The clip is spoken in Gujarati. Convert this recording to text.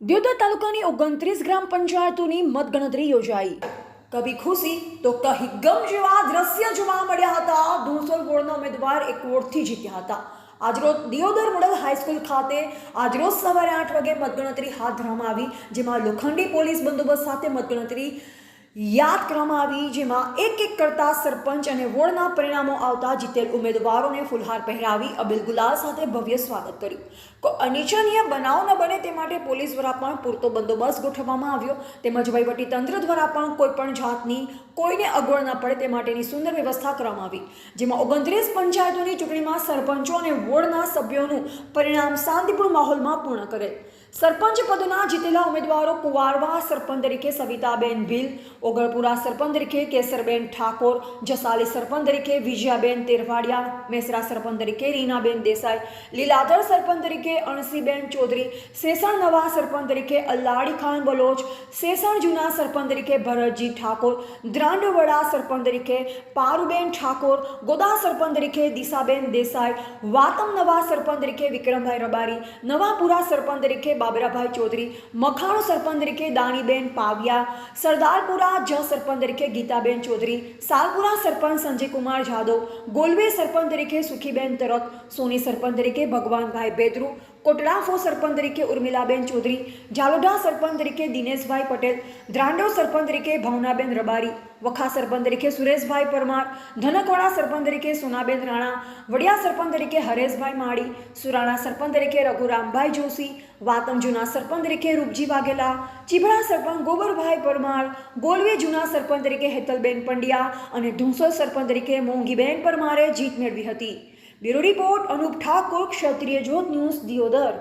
દિયોદર તાલુકાની ઓગણત્રીસ ગ્રામ પંચાયતોની મતગણતરી યોજાઈ. કભી ખુશી તો કહી ગમ જેવા દ્રશ્ય જોવા મળ્યા હતા. ધુણસોલ વોર્ડના ઉમેદવાર એક વોર્ડથી જીત્યા હતા. આજરોજ દિયોદર મોડલ હાઈસ્કૂલ ખાતે આજરોજ સવારે આઠ વાગે મતગણતરી હાથ ધરવામાં આવી, જેમાં લોખંડી પોલીસ બંદોબસ્ત સાથે મતગણતરી યાદ કરવામાં આવી જેમાં એક એક કરતા સરપંચ અને વોર્ડના પરિણામો આવતા જીતેલ ઉમેદવારોને ફુલહાર પહેરાવી અબિલ ગુલાલ સાથે ભવ્ય સ્વાગત કર્યું. કોઈ અનિચ્છનીય બનાવ ન બને તે માટે પોલીસ દ્વારા પણ પૂરતો બંદોબસ્ત ગોઠવવામાં આવ્યો. તેમજ તંત્ર દ્વારા પણ કોઈપણ જાતની કોઈને અગવડ ન પડે તે માટેની સુંદર વ્યવસ્થા કરવામાં આવી. જેમાં ઓગણત્રીસ પંચાયતોની ચૂંટણીમાં સરપંચો અને વોર્ડના સભ્યોનું પરિણામ શાંતિપૂર્ણ માહોલમાં પૂર્ણ કરેલ. સરપંચ પદના જીતેલા ઉમેદવારો કુવારવા સરપંચ તરીકે સવિતાબેન ભીલ ઓગળપુરા સરપંચ તરીકે કેસરબેન ઠાકોર જસાલી સરપંચ તરીકે વિજયાબેન તેરવાડિયા મેસરા સરપંચ તરીકે રીનાબેન દેસાઈ લીલાધર સરપંચ તરીકે અણસીબેન ચૌધરી સેસણ નવા સરપંચ તરીકે અલ્લાડી ખાન બલોચ સેસણ જૂના સરપંચ તરીકે ભરતજી ઠાકોર દ્રાંડવડા સરપંચ તરીકે પારુબેન ઠાકોર ગોદા સરપંચ તરીકે દિશાબેન દેસાઈ વાતમ નવા સરપંચ તરીકે વિક્રમભાઈ રબારી નવાપુરા સરપંચ તરીકે બાબરાભાઈ ચૌધરી, મખાણો સરપંચ તરીકે દાણીબેન પાવિયા, સરદારપુરા જ સરપંચ તરીકે ગીતાબેન ચૌધરી, સાલપુરા સરપંચ સંજયકુમાર જાદવ, ગોલવે સરપંચ તરીકે સુખીબેન તરત, સોની સરપંચ તરીકે ભગવાનભાઈ બેદરુ કોટડાફો સરપંચ તરીકે ઉર્મિલાબેન ચૌધરી જાલોડા સરપંચ તરીકે દિનેશભાઈ પટેલ દ્રાંડો સરપંચ તરીકે ભાવનાબેન રબારી વખા સરપંચ તરીકે સુરેશભાઈ પરમાર ધનકવાડા સરપંચ તરીકે સોનાબેન રાણા વડિયા સરપંચ તરીકે હરેશભાઈ માળી સુરાણા સરપંચ તરીકે રઘુરામભાઈ જોશી વાતમ જૂના સરપંચ તરીકે રૂપજી વાઘેલા ચીભડા સરપંચ ગોબરભાઈ પરમાર ગોલવે જૂના સરપંચ તરીકે હેતલબેન પંડ્યા અને ધુંસોલ સરપંચ તરીકે મોંઘીબેન પરમારે જીત મેળવી હતી bureau report Anup Thakor Kshatriya Jyot News Deodar